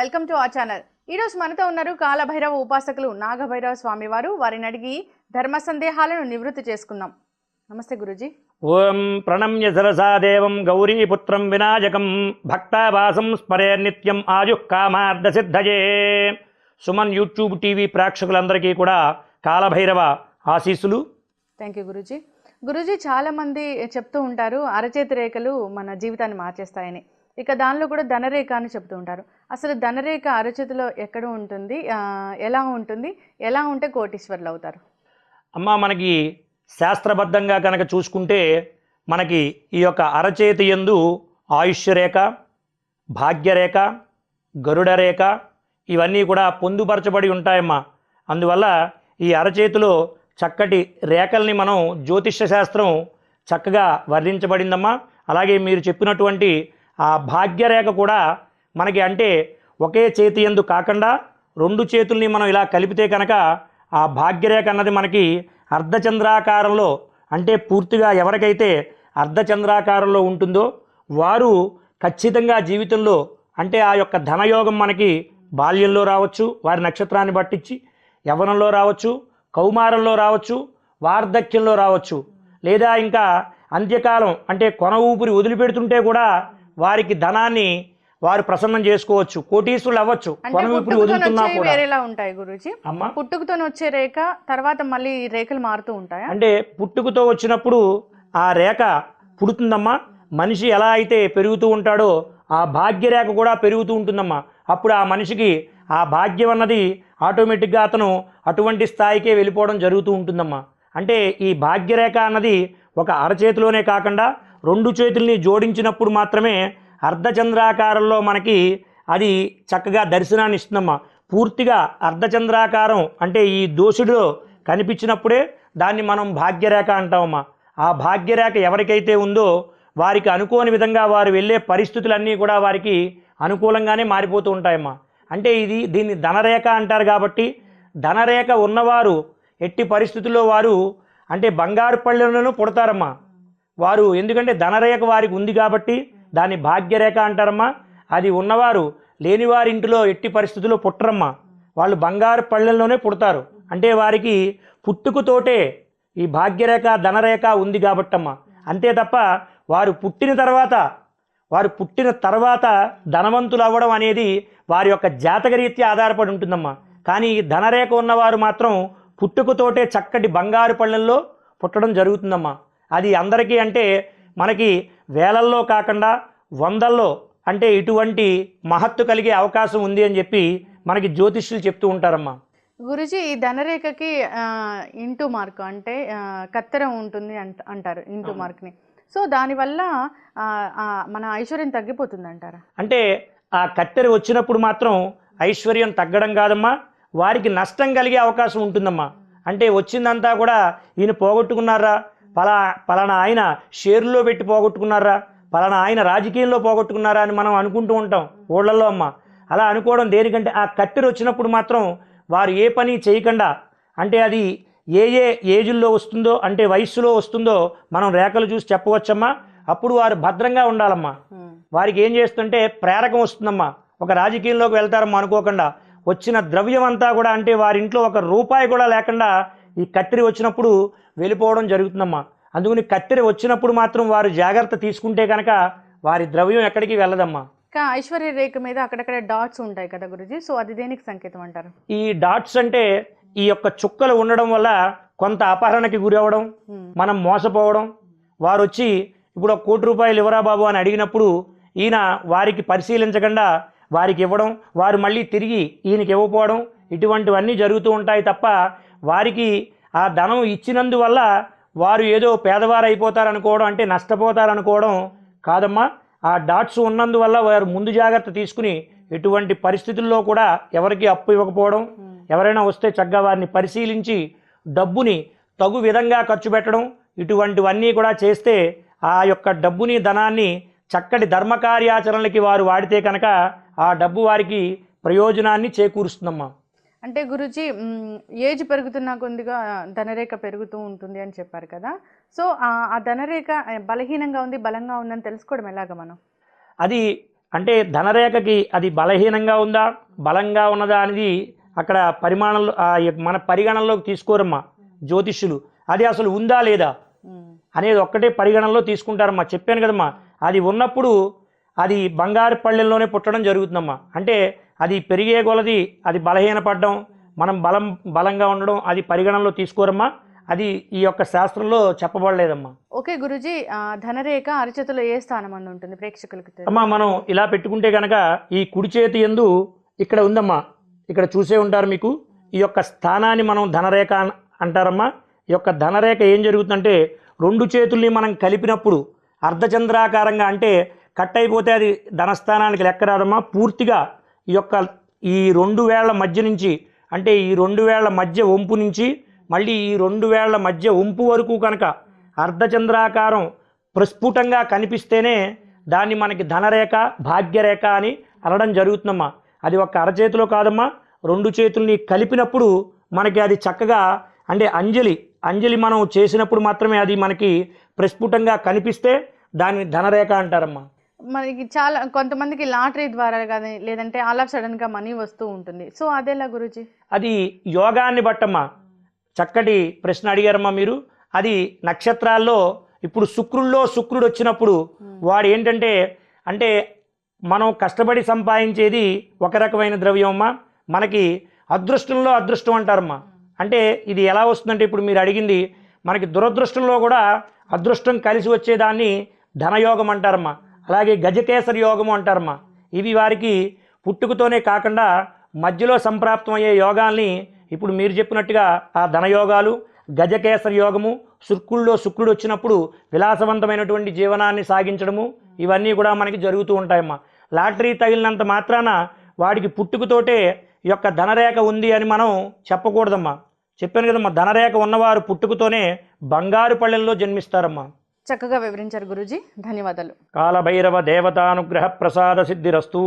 Welcome to our channel. ఈరోజు మనతో ఉన్నారు కాలభైరవ ఉపాసకులు నాగభైరవ స్వామి వారు. వారిని అడిగి ధర్మ సందేహాలను నివృత్తి చేసుకుందాం. నమస్తే గురుజీ. ఓం ప్రణమ్య సరసా దేవం గౌరీపుత్రం వినాయకం భక్తావాసం స్మరే నిత్యం ఆయుః కామార్థ సిద్ధయే. సుమన్ యూట్యూబ్ టీవీ ప్రేక్షకులందరికీ కూడా కాలభైరవ ఆశీస్సులు. Thank you Guruji. గురుజీ చాలా మంది చెప్తూ ఉంటారు అరచేతి రేఖలు మన జీవితాన్ని మార్చేస్తాయని. ఇక దానిలో కూడా ధనరేఖ అని చెప్తూ ఉంటారు. అసలు ధనరేఖ అరచేతిలో ఎక్కడ ఉంటుంది? ఎలా ఉంటుంది? ఎలా ఉంటే కోటీశ్వర్లు అవుతారు? అమ్మ మనకి శాస్త్రబద్ధంగా కనుక చూసుకుంటే మనకి ఈ యొక్క అరచేతి ఎందు ఆయుష్యరేఖ భాగ్యరేఖ గరుడ రేఖ ఇవన్నీ కూడా పొందుపరచబడి ఉంటాయమ్మా. అందువల్ల ఈ అరచేతిలో చక్కటి రేఖల్ని మనం జ్యోతిష్య శాస్త్రం చక్కగా వర్ణించబడిందమ్మా. అలాగే మీరు చెప్పినటువంటి ఆ భాగ్యరేఖ కూడా మనకి అంటే ఒకే చేతి ఎందు కాకుండా రెండు చేతుల్ని మనం ఇలా కలిపితే కనుక ఆ భాగ్యరేఖ అన్నది మనకి అర్ధచంద్రాకారంలో అంటే పూర్తిగా ఎవరికైతే అర్ధచంద్రాకారంలో ఉంటుందో వారు ఖచ్చితంగా జీవితంలో అంటే ఆ యొక్క ధనయోగం మనకి బాల్యంలో రావచ్చు వారి నక్షత్రాన్ని పట్టించి యవనంలో రావచ్చు కౌమారంలో రావచ్చు వార్ధక్యంలో రావచ్చు. లేదా ఇంకా అంత్యకాలం అంటే కొన ఊపిరి వదిలిపెడుతుంటే కూడా వారికి ధనాన్ని వారు ప్రసన్నం చేసుకోవచ్చు కోటీశ్వరులు అవ్వచ్చు వదులుతున్నా కూడా. వేరేలా ఉంటాయి గురుజీ. అమ్మా? పుట్టుకతో వచ్చే రేఖ తర్వాత మళ్ళీ రేఖలు మారుతూ ఉంటాయా? అంటే పుట్టుకతో వచ్చినప్పుడు ఆ రేఖ పుడుతుందమ్మా. మనిషి ఎలా అయితే పెరుగుతూ ఉంటాడో ఆ భాగ్యరేఖ కూడా పెరుగుతూ ఉంటుందమ్మా. అప్పుడు ఆ మనిషికి ఆ భాగ్యం అన్నది ఆటోమేటిక్గా అతను అటువంటి స్థాయికే వెళ్ళిపోవడం జరుగుతూ ఉంటుందమ్మా. అంటే ఈ భాగ్యరేఖ అన్నది ఒక అరచేతిలోనే కాకుండా రెండు చేతుల్ని జోడించినప్పుడు మాత్రమే అర్ధచంద్రాకారంలో మనకి అది చక్కగా దర్శనాన్ని ఇస్తుందమ్మా. పూర్తిగా అర్ధచంద్రాకారం అంటే ఈ దోషుడిలో కనిపించినప్పుడే దాన్ని మనం భాగ్యరేఖ అంటామమ్మా. ఆ భాగ్యరేఖ ఎవరికైతే ఉందో వారికి అనుకోని విధంగా వారు వెళ్ళే పరిస్థితులన్నీ కూడా వారికి అనుకూలంగానే మారిపోతూ ఉంటాయమ్మా. అంటే ఇది దీన్ని ధనరేఖ అంటారు కాబట్టి ధనరేఖ ఉన్నవారు ఎట్టి పరిస్థితుల్లో వారు అంటే బంగారు పళ్ళను పుడతారమ్మా. వారు ఎందుకంటే ధనరేఖ వారికి ఉంది కాబట్టి దాన్ని భాగ్యరేఖ అంటారమ్మా. అది ఉన్నవారు లేనివారి ఇంటిలో ఎట్టి పరిస్థితుల్లో పుట్టరమ్మా. వాళ్ళు బంగారు పళ్ళెల్లోనే పుడతారు. అంటే వారికి పుట్టుకుతోటే ఈ భాగ్యరేఖ ధనరేఖ ఉంది కాబట్టమ్మా. అంతే తప్ప వారు పుట్టిన తర్వాత వారు పుట్టిన తర్వాత ధనవంతులు అవ్వడం అనేది వారి యొక్క జాతకరీత్యా ఆధారపడి ఉంటుందమ్మా. కానీ ఈ ధనరేఖ ఉన్నవారు మాత్రం పుట్టుకతోటే చక్కటి బంగారు పళ్ళెల్లో పుట్టడం జరుగుతుందమ్మా. అది అందరికీ అంటే మనకి వేలల్లో కాకుండా వందల్లో అంటే ఇటువంటి మహత్తు కలిగే అవకాశం ఉంది అని చెప్పి మనకి జ్యోతిష్యులు చెప్తూ ఉంటారమ్మా. గురుజీ ఈ ధనరేఖకి ఇంటూ మార్క్ అంటే కత్తెర ఉంటుంది అంట అంటారు ఇంటూ. మార్క్ని. సో దానివల్ల మన ఐశ్వర్యం తగ్గిపోతుంది అంటారా అంటే ఆ కత్తెర వచ్చినప్పుడు మాత్రం ఐశ్వర్యం తగ్గడం కాదమ్మా వారికి నష్టం కలిగే అవకాశం ఉంటుందమ్మా. అంటే వచ్చిందంతా కూడా ఈయన పోగొట్టుకున్నారా పలా పలానా ఆయన షేర్లో పెట్టి పోగొట్టుకున్నారా? పలానా ఆయన రాజకీయంలో పోగొట్టుకున్నారా అని మనం అనుకుంటూ ఉంటాం ఊళ్ళల్లో అమ్మ. అలా అనుకోవడం దేనికంటే ఆ కత్తెర వచ్చినప్పుడు మాత్రం వారు ఏ పని చేయకుండా అంటే అది ఏ ఏ ఏజుల్లో వస్తుందో అంటే వయస్సులో వస్తుందో మనం రేఖలు చూసి చెప్పవచ్చమ్మా. అప్పుడు వారు భద్రంగా ఉండాలమ్మా. వారికి ఏం చేస్తుంటే ప్రేరకం వస్తుందమ్మా. ఒక రాజకీయంలోకి వెళ్తారమ్మా అనుకోకుండా. వచ్చిన ద్రవ్యం అంతా కూడా అంటే వారి ఇంట్లో ఒక రూపాయి కూడా లేకుండా ఈ కత్తిరి వచ్చినప్పుడు వెళ్ళిపోవడం జరుగుతుందమ్మా. అందుకని కత్తిరి వచ్చినప్పుడు మాత్రం వారు జాగ్రత్త తీసుకుంటే కనుక వారి ద్రవ్యం ఎక్కడికి వెళ్ళదమ్మా. ఇంకా ఐశ్వర్య రేఖ మీద అక్కడక్కడ డాట్స్ ఉంటాయి కదా గురుజీ? సో అది దేనికి సంకేతం అంటారు? ఈ డాట్స్ అంటే ఈ యొక్క చుక్కలు ఉండడం వల్ల కొంత అపహరణకి గురి అవ్వడం. మనం మోసపోవడం. వారు వచ్చి ఇప్పుడు ఒక కోటి రూపాయలు ఇవ్వరా బాబు అని అడిగినప్పుడు ఈయన వారికి పరిశీలించకుండా వారికి ఇవ్వడం వారు మళ్ళీ తిరిగి ఈయనకి ఇవ్వకపోవడం ఇటువంటివన్నీ జరుగుతూ ఉంటాయి తప్ప వారికి ఆ ధనం ఇచ్చినందువల్ల వారు ఏదో పేదవారు అయిపోతారనుకోవడం అంటే నష్టపోతారనుకోవడం కాదమ్మా ఆ డాట్స్ ఉన్నందువల్ల వారు ముందు జాగ్రత్త తీసుకుని ఎటువంటి పరిస్థితుల్లో కూడా ఎవరికి అప్పు ఇవ్వకపోవడం ఉమ్. ఎవరైనా వస్తే చక్కగా వారిని పరిశీలించి డబ్బుని తగు విధంగా ఖర్చు పెట్టడం ఇటువంటివన్నీ కూడా చేస్తే ఆ యొక్క డబ్బుని ధనాన్ని చక్కటి ధర్మకార్యాచరణలకి వారు వాడితే కనుక ఆ డబ్బు వారికి ప్రయోజనాన్ని చేకూరుస్తుందమ్మా అంటే గురుజీ ఏజ్ పెరుగుతున్న కొద్దిగా ధనరేఖ పెరుగుతూ ఉంటుంది అని చెప్పారు కదా. సో ఆ ధనరేఖ బలహీనంగా ఉంది బలంగా ఉందని తెలుసుకోవడం ఎలాగ మనం? అది అంటే ధనరేఖకి అది బలహీనంగా ఉందా బలంగా ఉన్నదా అనేది అక్కడ పరిమాణంలో మన పరిగణనలోకి తీసుకోరమ్మా జ్యోతిష్యులు. అది అసలు ఉందా లేదా అనేది ఒక్కటే పరిగణనలో తీసుకుంటారమ్మా. చెప్పాను కదమ్మా అది ఉన్నప్పుడు అది బంగారు పళ్ళెల్లోనే పుట్టడం జరుగుతుందమ్మా. అంటే అది పెరిగే కొలది అది బలహీనపడడం మనం బలం బలంగా ఉండడం అది పరిగణనలో తీసుకోరమ్మా. అది ఈ యొక్క శాస్త్రంలో చెప్పబడలేదమ్మా. ఓకే గురుజీ ధనరేఖ అరచేతిలో ఏ స్థానం అని ఉంటుంది ప్రేక్షకులకు. అమ్మా మనం ఇలా పెట్టుకుంటే కనుక ఈ కుడి చేతి ఎందు ఇక్కడ ఉందమ్మా. ఇక్కడ చూసే ఉంటారు మీకు. ఈ యొక్క స్థానాన్ని మనం ధనరేఖ అంటారమ్మా. ఈ యొక్క ధనరేఖ ఏం జరుగుతుందంటే రెండు చేతుల్ని మనం కలిపినప్పుడు అర్ధచంద్రాకారంగా అంటే కట్ అయిపోతే అది ధనస్థానానికి లెక్క రాదమ్మా. పూర్తిగా ఈ యొక్క ఈ రెండు వేళ్ళ మధ్య నుంచి అంటే ఈ రెండు వేళ్ళ మధ్య వంపు నుంచి మళ్ళీ ఈ రెండు వేళ్ళ మధ్య వంపు వరకు కనుక అర్ధచంద్రాకారం ప్రస్ఫుటంగా కనిపిస్తేనే దాన్ని మనకి ధనరేఖ భాగ్యరేఖ అని అనడం జరుగుతుందమ్మా. అది ఒక అరచేతిలో కాదమ్మా. రెండు చేతుల్ని కలిపినప్పుడు మనకి అది చక్కగా అంటే అంజలి అంజలి మనం చేసినప్పుడు మాత్రమే అది మనకి ప్రస్ఫుటంగా కనిపిస్తే దాన్ని ధనరేఖ అంటారమ్మా. మనకి చాలా కొంతమందికి లాటరీ ద్వారా కానీ లేదంటే ఆల్ ఆఫ్ సడన్గా మనీ వస్తూ ఉంటుంది. సో అదేలా గురుజీ? అది యోగాన్ని బట్టమ్మా. చక్కటి ప్రశ్న అడిగారమ్మా మీరు. అది నక్షత్రాల్లో ఇప్పుడు శుక్రుల్లో శుక్రుడు వచ్చినప్పుడు వాడు ఏంటంటే అంటే మనం కష్టపడి సంపాదించేది ఒక రకమైన ద్రవ్యం అమ్మా మనకి అదృష్టంలో అదృష్టం అంటారమ్మా. అంటే ఇది ఎలా వస్తుందంటే ఇప్పుడు మీరు అడిగింది మనకి దురదృష్టంలో కూడా అదృష్టం కలిసి వచ్చేదాన్ని ధనయోగం అంటారమ్మా. అలాగే గజకేసరి యోగము అంటారమ్మా. ఇవి వారికి పుట్టుకతోనే కాకుండా మధ్యలో సంప్రాప్తం అయ్యే యోగాల్ని ఇప్పుడు మీరు చెప్పినట్టుగా ఆ ధనయోగాలు గజకేసరి యోగము శుక్రుల్లో శుక్రుడు వచ్చినప్పుడు విలాసవంతమైనటువంటి జీవనాన్ని సాగించడము ఇవన్నీ కూడా మనకి జరుగుతూ ఉంటాయమ్మా. లాటరీ తగిలినంత మాత్రాన వాడికి పుట్టుకతోటే యొక్క ధనరేఖ ఉంది అని మనం చెప్పకూడదమ్మా. చెప్పాను కదమ్మా ధనరేఖ ఉన్నవారు పుట్టుకతోనే బంగారు పళ్ళెల్లో జన్మిస్తారమ్మా. చక్కగా వివరించారు గురుజీ. ధన్యవాదాలు. కాలభైరవ దేవతానుగ్రహ ప్రసాద సిద్ధిరస్తూ